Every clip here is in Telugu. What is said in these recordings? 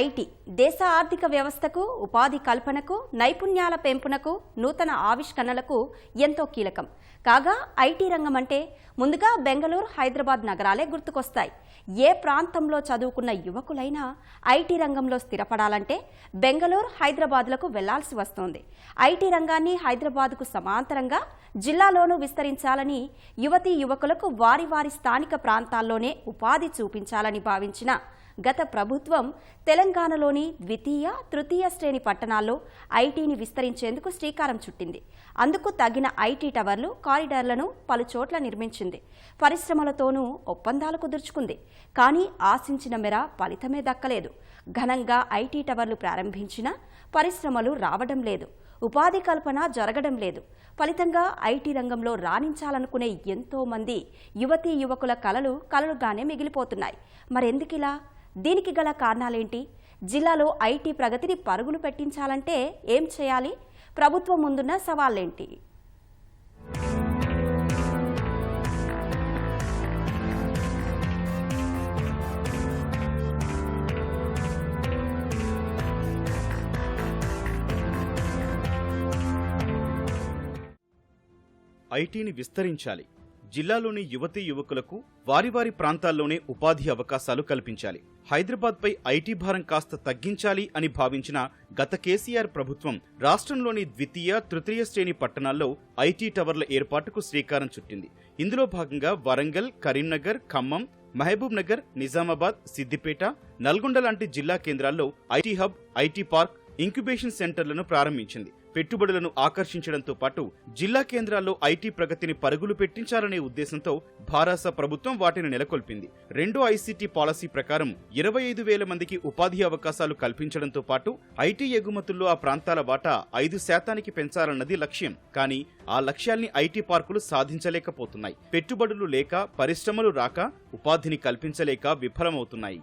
ఐటీ దేశ ఆర్థిక వ్యవస్థకు ఉపాధి కల్పనకు నైపుణ్యాల పెంపునకు నూతన ఆవిష్కరణలకు ఎంతో కీలకం. కాగా ఐటీ రంగం అంటే ముందుగా బెంగళూరు హైదరాబాద్ నగరాలే గుర్తుకొస్తాయి. ఏ ప్రాంతంలో చదువుకున్న యువకులైనా ఐటీ రంగంలో స్థిరపడాలంటే బెంగళూరు హైదరాబాద్లకు వెళ్ళాల్సి వస్తోంది. ఐటీ రంగాన్ని హైదరాబాద్కు సమాంతరంగా జిల్లాలోనూ విస్తరించాలని యువతీ యువకులకు వారి వారి స్థానిక ప్రాంతాల్లోనే ఉపాధి చూపించాలని భావించిన గత ప్రభుత్వం తెలంగాణలోని ద్వితీయ తృతీయ శ్రేణి పట్టణాల్లో ఐటీని విస్తరించేందుకు శ్రీకారం చుట్టింది. అందుకు తగిన ఐటీ టవర్లు కారిడార్లను పలు చోట్ల నిర్మించింది. పరిశ్రమలతోనూ ఒప్పందాలు కుదుర్చుకుంది. కానీ ఆశించిన మేర ఫలితమే దక్కలేదు. ఘనంగా ఐటీ టవర్లు ప్రారంభించినా పరిశ్రమలు రావడం లేదు. ఉపాధి కల్పన జరగడం లేదు. ఫలితంగా ఐటీ రంగంలో రాణించాలనుకునే ఎంతో మంది యువతీ యువకుల కలలు కలలుగానే మిగిలిపోతున్నాయి. మరెందుకిలా? దీనికి గల కారణాలేంటి? జిల్లాలో ఐటీ ప్రగతిని పరుగులు పెట్టించాలంటే ఏం చేయాలి? ప్రభుత్వం ముందున్న సవాళ్ళేంటి ఐటీని విస్తరించాలి. జిల్లాలోని యువతీ యువకులకు వారి వారి ప్రాంతాల్లోనే ఉపాధి అవకాశాలు కల్పించాలి. హైదరాబాద్పై ఐటీ భారం కాస్త తగ్గించాలి అని భావించిన గత కేసీఆర్ ప్రభుత్వం రాష్ట్రంలోని ద్వితీయ తృతీయ శ్రేణి పట్టణాల్లో ఐటీ టవర్ల ఏర్పాటుకు శ్రీకారం చుట్టింది. ఇందులో భాగంగా వరంగల్ కరీంనగర్ ఖమ్మం మహబూబ్ నగర్ నిజామాబాద్ సిద్దిపేట నల్గొండ లాంటి జిల్లా కేంద్రాల్లో IT hub IT park incubation సెంటర్లను ప్రారంభించింది. పెట్టుబడులను ఆకర్షించడంతో పాటు జిల్లా కేంద్రాల్లో ఐటీ ప్రగతిని పరుగులు పెట్టించాలనే ఉద్దేశంతో భారాస ప్రభుత్వం వాటిని నెలకొల్పింది. రెండో ఐసీటీ పాలసీ ప్రకారం ఇరవై ఐదు వేల మందికి ఉపాధి అవకాశాలు కల్పించడంతో పాటు ఐటీ ఎగుమతుల్లో ఆ ప్రాంతాల వాటా ఐదు శాతానికి పెంచాలన్నది లక్ష్యం. కానీ ఆ లక్ష్యాల్ని ఐటీ పార్కులు సాధించలేకపోతున్నాయి. పెట్టుబడులు లేక పరిశ్రమలు రాక ఉపాధిని కల్పించలేక విఫలమవుతున్నాయి.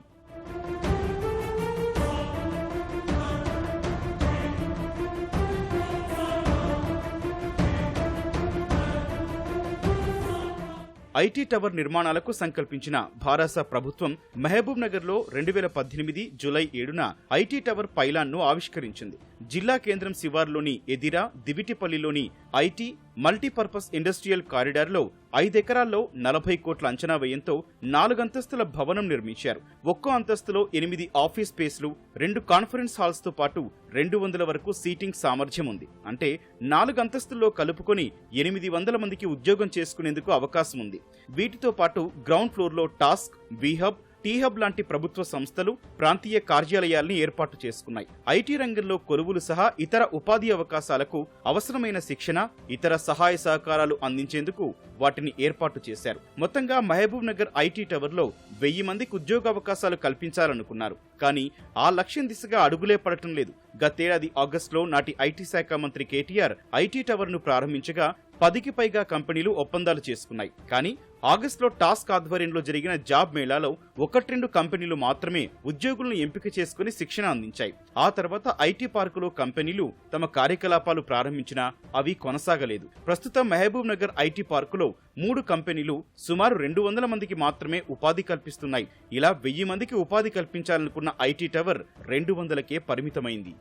ఐటీ టవర్ నిర్మాణాలకు సంకల్పించిన భారాస ప్రభుత్వం మహబూబ్ నగర్లో రెండు వేల పద్దెనిమిది జులై ఏడున ఐటీ టవర్ పైలాన్ను ఆవిష్కరించింది. జిల్లా కేంద్రం శివార్లోని ఎదిరా దివిటిపల్లిలోని ఐటీ మల్టీపర్పస్ ఇండస్ట్రియల్ కారిడార్లో ఐదెకరాల్లో నలభై కోట్ల అంచనా వ్యయంతో నాలుగంతస్తుల భవనం నిర్మించారు. ఒక్కో అంతస్తులో ఎనిమిది ఆఫీస్ స్పేస్లు రెండు కాన్ఫరెన్స్ హాల్స్తో పాటు రెండు వందల వరకు సీటింగ్ సామర్థ్యం ఉంది. అంటే నాలుగు అంతస్తుల్లో కలుపుకొని ఎనిమిది వందల మందికి ఉద్యోగం చేసుకునేందుకు అవకాశం ఉంది. వీటితో పాటు గ్రౌండ్ ఫ్లోర్లో టాస్క్ వీహబ్ టీహబ్ లాంటి ప్రభుత్వ సంస్థలు ప్రాంతీయ కార్యాలయాల్ని ఏర్పాటు చేసుకున్నాయి. ఐటీ రంగంలో కొలువులు సహా ఇతర ఉపాధి అవకాశాలకు అవసరమైన శిక్షణ ఇతర సహాయ సహకారాలు అందించేందుకు వాటిని ఏర్పాటు చేశారు. మొత్తంగా మహబూబ్ నగర్ ఐటీ టవర్లో వెయ్యి మందికి ఉద్యోగ అవకాశాలు కల్పించాలనుకున్నారు. కానీ ఆ లక్ష్యం దిశగా అడుగులే పడటం లేదు. గతేడాది ఆగస్టులో నాటి ఐటీ శాఖ మంత్రి కేటీఆర్ ఐటీ టవర్ను ప్రారంభించగా పదికి పైగా కంపెనీలు ఒప్పందాలు చేసుకున్నాయి. కానీ ఆగస్టులో టాస్క్ ఆధ్వర్యంలో జరిగిన జాబ్ మేళాలో ఒకటి రెండు కంపెనీలు మాత్రమే ఉద్యోగులను ఎంపిక చేసుకుని శిక్షణ అందించాయి. ఆ తర్వాత ఐటీ పార్కులో కంపెనీలు తమ కార్యకలాపాలు ప్రారంభించినా అవి కొనసాగలేదు. ప్రస్తుతం మహబూబ్ నగర్ ఐటీ పార్కులో మూడు కంపెనీలు సుమారు రెండు వందల మందికి మాత్రమే ఉపాధి కల్పిస్తున్నాయి. ఇలా వెయ్యి మందికి ఉపాధి కల్పించాలనుకున్న ఐటీ టవర్ రెండు వందలకే పరిమితమైంది.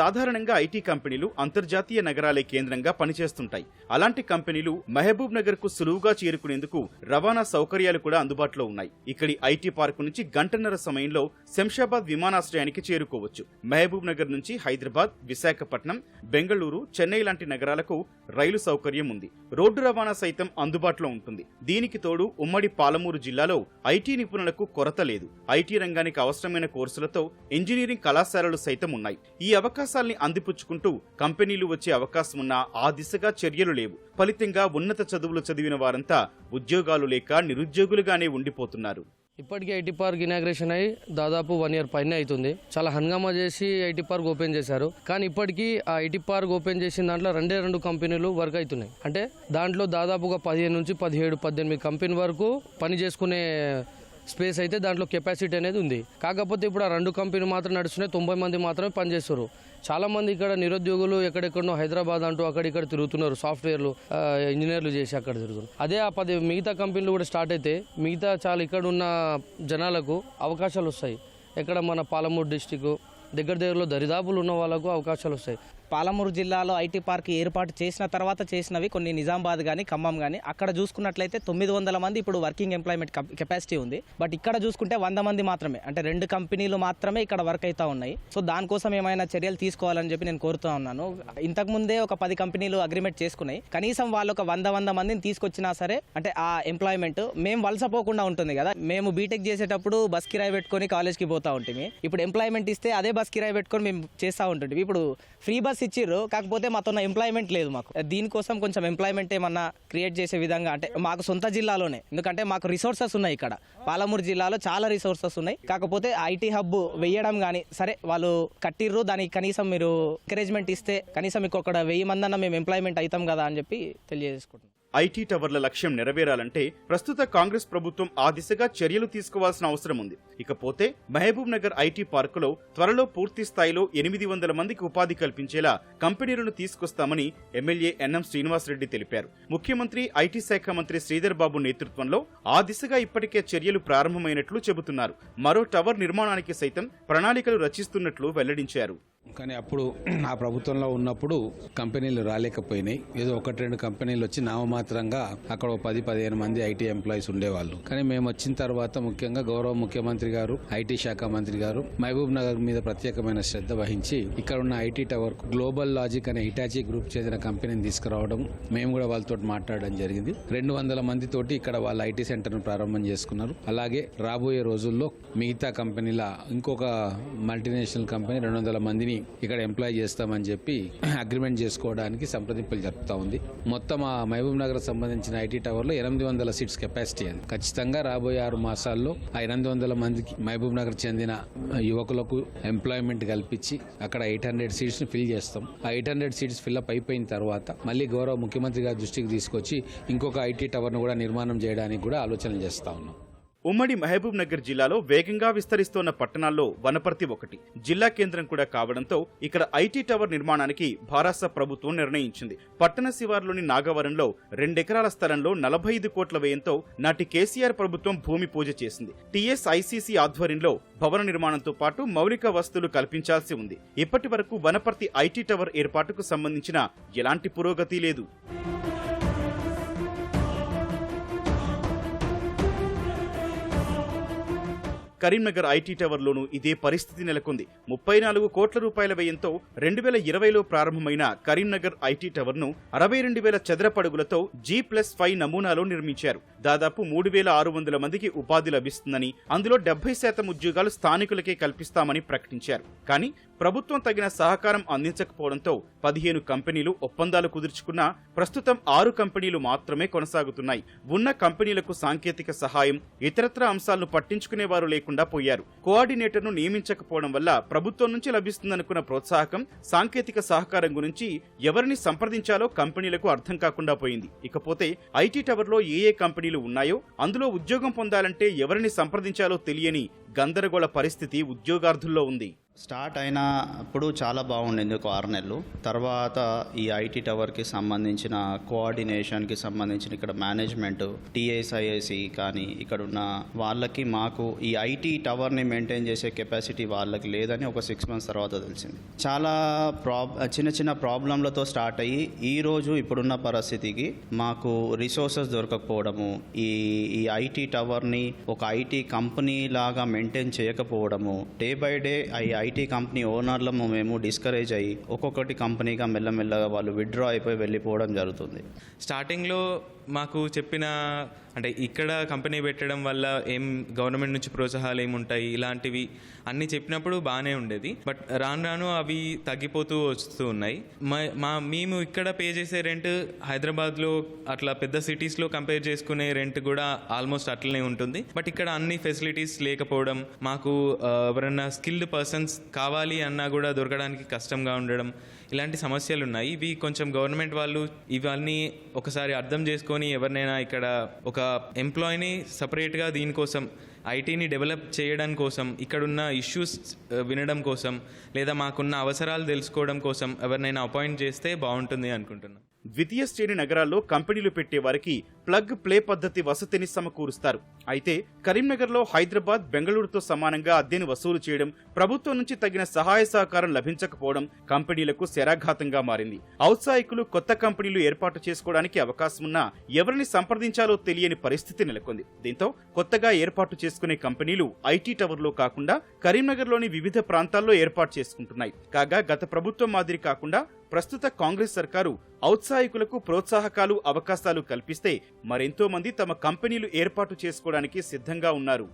సాధారణంగా ఐటీ కంపెనీలు అంతర్జాతీయ నగరాలే కేంద్రంగా పనిచేస్తుంటాయి. అలాంటి కంపెనీలు మహబూబ్ నగర్కు సులువుగా చేరుకునేందుకు రవాణా సౌకర్యాలు కూడా అందుబాటులో ఉన్నాయి. ఇక్కడి ఐటీ పార్క్ నుంచి గంటన్నర సమయంలో శంషాబాద్ విమానాశ్రయానికి చేరుకోవచ్చు. మహబూబ్ నగర్ నుంచి హైదరాబాద్ విశాఖపట్నం బెంగళూరు చెన్నై లాంటి నగరాలకు రైలు సౌకర్యం ఉంది. రోడ్డు రవాణా సైతం అందుబాటులో ఉంటుంది. దీనికి తోడు ఉమ్మడి పాలమూరు జిల్లాలో ఐటీ నిపుణులకు కొరత లేదు. ఐటీ రంగానికి అవసరమైన కోర్సులతో ఇంజనీరింగ్ కళాశాలలు సైతం ఉన్నాయి. ఈ అవకాశం అవకాశాల్ని అందిపుచ్చుకుంటూ కంపెనీలు వచ్చే అవకాశం ఉన్నా ఆ దిశగా చర్యలు లేవు. ఫలితంగా ఉన్నత చదువులు చదివిన వారంతా ఉద్యోగాలు లేక నిరుద్యోగులుగానే ఉండిపోతున్నారు. ఇప్పటికీ ఐటీ పార్క్ ఇనాగ్రేషన్ అయ్యి దాదాపు వన్ ఇయర్ పైన అవుతుంది చాలా హంగామా చేసి ఐటీ పార్క్ ఓపెన్ చేశారు. కానీ ఇప్పటికీ ఆ ఐటీ పార్క్ ఓపెన్ చేసిన దాంట్లో రెండే రెండు కంపెనీలు వర్క్ అవుతున్నాయి. అంటే దాంట్లో దాదాపుగా పదిహేను నుంచి పదిహేడు పద్దెనిమిది కంపెనీ వరకు పని చేసుకునే స్పేస్ అయితే దాంట్లో కెపాసిటీ అనేది ఉంది. కాకపోతే ఇప్పుడు ఆ రెండు కంపెనీ మాత్రం నడుస్తున్నాయి. తొంభై మంది మాత్రమే పనిచేస్తారు చాలా మంది ఇక్కడ నిరుద్యోగులు ఎక్కడెక్కడో హైదరాబాద్ అంటూ అక్కడిక్కడ తిరుగుతున్నారు. సాఫ్ట్వేర్లు ఇంజనీర్లు చేసి అక్కడ తిరుగుతున్నారు. అదే ఆ పది మిగతా కంపెనీలు కూడా స్టార్ట్ అయితే మిగతా చాలా ఇక్కడ ఉన్న జనాలకు అవకాశాలు వస్తాయి. ఎక్కడ మన పాలమూరు డిస్టిక్ దగ్గర దగ్గరలో దరిదాపులు ఉన్న వాళ్ళకు అవకాశాలు వస్తాయి. పాలమూరు జిల్లాలో ఐటీ పార్క్ ఏర్పాటు చేసిన తర్వాత చేసినవి కొన్ని నిజామాబాద్ కానీ ఖమ్మం కానీ అక్కడ చూసుకున్నట్లయితే తొమ్మిది వందల మంది ఇప్పుడు వర్కింగ్ ఎంప్లాయ్మెంట్ కెపాసిటీ ఉంది. బట్ ఇక్కడ చూసుకుంటే వంద మంది మాత్రమే. అంటే రెండు కంపెనీలు మాత్రమే ఇక్కడ వర్క్ అవుతా ఉన్నాయి. సో దానికోసం ఏమైనా చర్యలు తీసుకోవాలని చెప్పి నేను కోరుతా ఉన్నాను. ఇంతకు ముందే ఒక పది కంపెనీలు అగ్రిమెంట్ చేసుకున్నాయి. కనీసం వాళ్ళు ఒక వంద వంద మందిని తీసుకొచ్చినా సరే అంటే ఆ ఎంప్లాయ్మెంట్ మేము వలసపోకుండా ఉంటుంది కదా. మేము బీటెక్ చేసేటప్పుడు బస్ కిరాయి పెట్టుకొని కాలేజ్కి పోతా ఉంటుంది ఇప్పుడు ఎంప్లాయ్మెంట్ ఇస్తే అదే బస్ కిరాయి పెట్టుకొని మేము చేస్తూ ఉంటుంది ఇప్పుడు ఫ్రీ బస్ ఇచ్చిర్రు. కాకపోతే మాతో ఎంప్లాయ్మెంట్ లేదు మాకు. దీనికోసం కొంచెం ఎంప్లాయ్మెంట్ ఏమన్నా క్రియేట్ చేసే విధంగా అంటే మాకు సొంత జిల్లాలోనే. ఎందుకంటే మాకు రిసోర్సెస్ ఉన్నాయి ఇక్కడ. పాలమూరు జిల్లాలో చాలా రిసోర్సెస్ ఉన్నాయి. కాకపోతే ఐటీ హబ్ వేయడం కానీ సరే వాళ్ళు కట్టిర్రు. దానికి కనీసం మీరు ఎంకరేజ్మెంట్ ఇస్తే కనీసం మీకు ఒక వెయ్యి మంది అన్న మేము ఎంప్లాయ్మెంట్ అవుతాం కదా అని చెప్పి తెలియజేసుకుంటున్నాం. ఐటీ టవర్ల లక్ష్యం నెరవేరాలంటే ప్రస్తుత కాంగ్రెస్ ప్రభుత్వం ఆ దిశగా చర్యలు తీసుకోవాల్సిన అవసరం ఉంది. ఇకపోతే మహబూబ్ నగర్ ఐటీ పార్కులో త్వరలో పూర్తి స్థాయిలో ఎనిమిది వందల మందికి ఉపాధి కల్పించేలా కంపెనీలను తీసుకొస్తామని ఎమ్మెల్యే ఎన్ఎం శ్రీనివాసరెడ్డి తెలిపారు. ముఖ్యమంత్రి ఐటీ శాఖ మంత్రి శ్రీధర్ బాబు నేతృత్వంలో ఆ దిశగా ఇప్పటికే చర్యలు ప్రారంభమైనట్లు చెబుతున్నారు. మరో టవర్ నిర్మాణానికి సైతం ప్రణాళికలు రచిస్తున్నట్లు వెల్లడించారు. కానీ అప్పుడు ఆ ప్రభుత్వంలో ఉన్నప్పుడు కంపెనీలు రాలేకపోయినాయి. ఏదో ఒకటి రెండు కంపెనీలు వచ్చి నామమాత్రంగా అక్కడ పది పదిహేను మంది ఐటీ ఎంప్లాయీస్ ఉండేవాళ్ళు. కానీ మేము వచ్చిన తర్వాత ముఖ్యంగా గౌరవ ముఖ్యమంత్రి గారు ఐటీ శాఖ మంత్రి గారు మహబూబ్ నగర్ మీద ప్రత్యేకమైన శ్రద్ధ వహించి ఇక్కడ ఉన్న ఐటీ టవర్ గ్లోబల్ లాజిక్ అనే హిటాచీ గ్రూప్ చెందిన కంపెనీని తీసుకురావడం మేము కూడా వాళ్ళతో మాట్లాడడం జరిగింది. రెండు వందల మందితోటి ఇక్కడ వాళ్ళ ఐటీ సెంటర్ను ప్రారంభం చేసుకున్నారు. అలాగే రాబోయే రోజుల్లో మిగతా కంపెనీల ఇంకొక మల్టీనేషనల్ కంపెనీ రెండు వందల మందిని ఇక్కడ ఎంప్లాయ్ చేస్తామని చెప్పి అగ్రిమెంట్ చేసుకోవడానికి సంప్రదింపులు జరుపుతా ఉంది. మొత్తం ఆ మహబూబ్ నగర్ సంబంధించిన ఐటీ టవర్లో ఎనిమిది వందల సీట్స్ కెపాసిటీ అది. ఖచ్చితంగా రాబోయే ఆరు మాసాల్లో ఆ ఎనిమిది వందల మందికి మహబూబ్ నగర్ చెందిన యువకులకు ఎంప్లాయ్మెంట్ కల్పించి అక్కడ ఎయిట్ హండ్రెడ్ సీట్స్ని ఫిల్ చేస్తాం. ఆ ఎయిట్ హండ్రెడ్ సీట్స్ ఫిల్అప్ అయిపోయిన తర్వాత మళ్ళీ గౌరవ ముఖ్యమంత్రి గారి దృష్టికి తీసుకొచ్చి ఇంకొక ఐటీ టవర్ను కూడా నిర్మాణం చేయడానికి కూడా ఆలోచన చేస్తా ఉన్నాం. ఉమ్మడి మహబూబ్ నగర్ జిల్లాలో వేగంగా విస్తరిస్తోన్న పట్టణాల్లో వనపర్తి ఒకటి జిల్లా కేంద్రం కూడా కావడంతో ఇక్కడ ఐటీ టవర్ నిర్మాణానికి భారాస ప్రభుత్వం నిర్ణయించింది. పట్టణ శివార్లోని నాగవరంలో రెండెకరాల స్థలంలో నలభై ఐదు కోట్ల వ్యయంతో నాటి కేసీఆర్ ప్రభుత్వం భూమి పూజ చేసింది. టీఎస్ ఐసీసీ ఆధ్వర్యంలో భవన నిర్మాణంతో పాటు మౌలిక వస్తువులు కల్పించాల్సి ఉంది. ఇప్పటి వరకు వనపర్తి ఐటీ టవర్ ఏర్పాటుకు సంబంధించిన ఎలాంటి పురోగతి లేదు. కరీంనగర్ ఐటీ టవర్లోనూ ఇదే పరిస్థితి నెలకొంది. ముప్పై నాలుగు కోట్ల రూపాయల వ్యయంతో రెండు వేల ఇరవైలో ప్రారంభమైన కరీంనగర్ ఐటీ టవర్ను అరవై రెండు వేల చదరపడుగులతో జీ ప్లస్ ఫైవ్ నమూనాలో నిర్మించారు. దాదాపు మూడు వేల ఆరు వందల మందికి ఉపాధి లభిస్తుందని అందులో డెబ్బై శాతం ఉద్యోగాలు స్థానికులకే కల్పిస్తామని ప్రకటించారు. కానీ ప్రభుత్వం తగిన సహకారం అందించకపోవడంతో పదిహేను కంపెనీలు ఒప్పందాలు కుదుర్చుకున్నా ప్రస్తుతం ఆరు కంపెనీలు మాత్రమే కొనసాగుతున్నాయి. ఉన్న కంపెనీలకు సాంకేతిక సహాయం ఇతరత్ర అంశాలను పట్టించుకునేవారు లేకుండా పోయారు. కోఆర్డినేటర్ను నియమించకపోవడం వల్ల ప్రభుత్వం నుంచి లభిస్తుందనుకున్న ప్రోత్సాహకం సాంకేతిక సహకారం గురించి ఎవరిని సంప్రదించాలో కంపెనీలకు అర్థం కాకుండా పోయింది. ఇకపోతే ఐటీ టవర్లో ఏ ఏ కంపెనీ కంపెనీలు ఉన్నాయో అందులో ఉద్యోగం పొందాలంటే ఎవరిని సంప్రదించాలో తెలియని గందరగోళ పరిస్థితి ఉద్యోగార్థుల్లో ఉంది. స్టార్ట్ అయినప్పుడు చాలా బాగుండింది ఒక ఆరు నెలలు తర్వాత ఈ ఐటీ టవర్కి సంబంధించిన కోఆర్డినేషన్కి సంబంధించిన ఇక్కడ మేనేజ్మెంట్ టీఎస్ఐఎసి కానీ ఇక్కడ ఉన్న వాళ్ళకి మాకు ఈ ఐటీ టవర్ని మెయింటైన్ చేసే కెపాసిటీ వాళ్ళకి లేదని ఒక సిక్స్ మంత్స్ తర్వాత తెలిసింది. చాలా ప్రాబ్ చిన్న చిన్న ప్రాబ్లంలతో స్టార్ట్ అయ్యి ఈ రోజు ఇప్పుడున్న పరిస్థితికి మాకు రిసోర్సెస్ దొరకకపోవడము ఈ ఈ ఐటీ టవర్ని ఒక ఐటీ కంపెనీ లాగా మెయింటైన్ చేయకపోవడము. డే బై డే ఈ ఐటీ కంపెనీ ఓనర్లము మేము డిస్కరేజ్ అయ్యి ఒక్కొక్కటి కంపెనీగా మెల్లమెల్లగా వాళ్ళు విత్డ్రా అయిపోయి వెళ్ళిపోవడం జరుగుతుంది. స్టార్టింగ్లో మాకు చెప్పిన అంటే ఇక్కడ కంపెనీ పెట్టడం వల్ల ఏం గవర్నమెంట్ నుంచి ప్రోత్సాహాలు ఏముంటాయి ఇలాంటివి అన్నీ చెప్పినప్పుడు బాగానే ఉండేది. బట్ రాను రాను అవి తగ్గిపోతూ వస్తూ ఉన్నాయి. మా- మా మేము ఇక్కడ పే చేసే రెంట్ హైదరాబాద్లో అట్లా పెద్ద సిటీస్లో కంపేర్ చేసుకునే రెంట్ కూడా ఆల్మోస్ట్ అట్లనే ఉంటుంది. బట్ ఇక్కడ అన్ని ఫెసిలిటీస్ లేకపోవడం మాకు ఎవరన్నా స్కిల్డ్ పర్సన్స్ కావాలి అన్నా కూడా దొరకడానికి కష్టంగా ఉండడం ఇలాంటి సమస్యలు ఉన్నాయి. ఇవి కొంచెం గవర్నమెంట్ వాళ్ళు ఇవన్నీ ఒకసారి అర్థం చేసుకొని ఎవరినైనా ఇక్కడ ఒక ఎంప్లాయీని సపరేట్గా దీనికోసం ఐటీని డెవలప్ చేయడం కోసం ఇక్కడున్న ఇష్యూస్ uh, వినడం కోసం లేదా మాకున్న అవసరాలు తెలుసుకోవడం కోసం ఎవరినైనా అపాయింట్ చేస్తే బాగుంటుంది అనుకుంటున్నాను ద్వితీయ శ్రేణి నగరాల్లో కంపెనీలు పెట్టే వారికి ప్లగ్ ప్లే పద్ధతి వసతిని సమకూరుస్తారు. అయితే కరీంనగర్లో హైదరాబాద్ బెంగళూరుతో సమానంగా అద్దెను వసూలు చేయడం ప్రభుత్వం నుంచి తగిన సహాయ సహకారం లభించకపోవడం కంపెనీలకు శరాఘాతంగా మారింది. ఔత్సాహికులు కొత్త కంపెనీలు ఏర్పాటు చేసుకోవడానికి అవకాశం ఉన్నా ఎవరిని సంప్రదించాలో తెలియని పరిస్థితి నెలకొంది. దీంతో కొత్తగా ఏర్పాటు చేసుకునే కంపెనీలు ఐటీ టవర్లో కాకుండా కరీంనగర్లోని వివిధ ప్రాంతాల్లో ఏర్పాటు చేసుకుంటున్నాయి. కాగా గత ప్రభుత్వం మాదిరి కాకుండా ప్రస్తుత కాంగ్రెస్ సర్కారు ఔత్సాహికులకు ప్రోత్సాహకాలు అవకాశాలు కల్పిస్తే మరెంతో మంది తమ కంపెనీలు ఏర్పాటు చేసుకోవడానికి సిద్ధంగా ఉన్నారు.